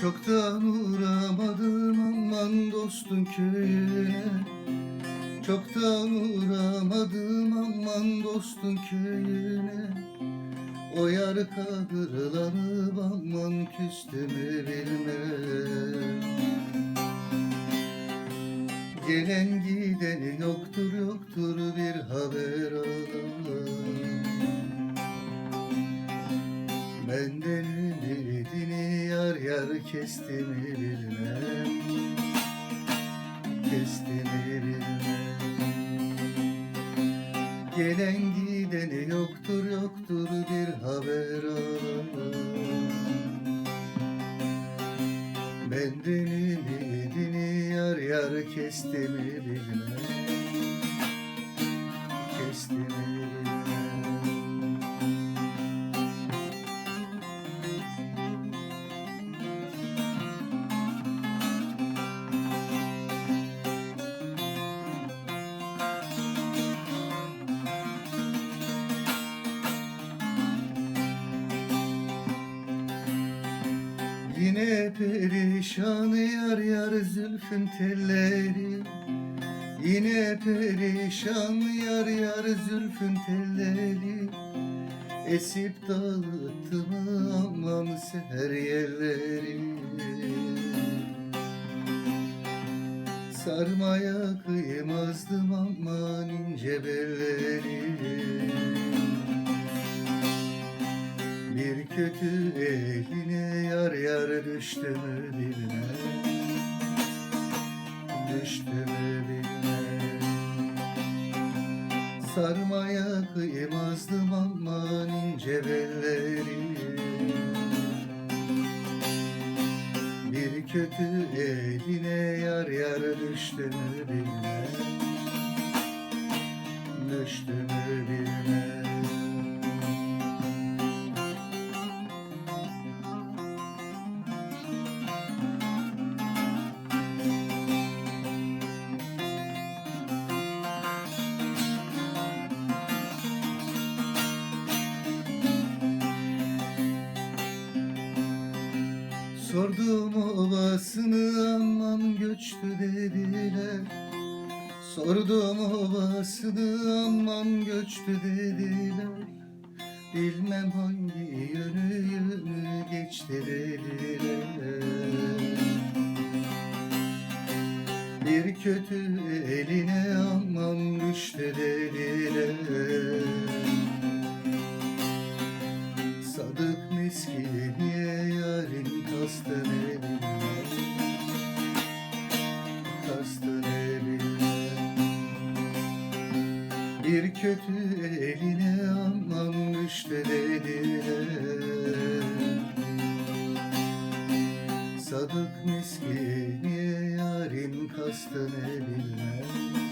Çoktan uğramadım aman dostun köyüne. Çoktan uğramadım aman dostun köyüne. O yar kahırlanıp aman küstümü bilmem Gelen gideni yoktur yoktur bir haber alan yar yar kesti mi bilmem Kesti mi bilmem Gelen gideni yoktur yoktur bir haber alan. Benden ümidini yar yar kesti mi bilmem Kesti mi bilmem Yine perişan yar yar zülfün telleri. Yine perişan yar yar zülfün telleri. Esip dağıttı mı aman seher yerleri. Sarmaya kıymazdım aman ince belleri kötü eline yar yar düştü mü bilmem. Düştü mü bilmem. Sarmaya kıymazdım aman ince belleri. Bir kötü eline yar yar düştü mü bilmem. Düştü mü bilmem Sordum obasını aman göçtü dediler. Sordum obasını aman göçtü dediler. Bilmem hangi yönü geçti dediler. Bir kötü eline aman düştü dediler Kastı ne bilmez Bir kötü eline aman düştü dediler Sadık miskiniye yarın kastı ne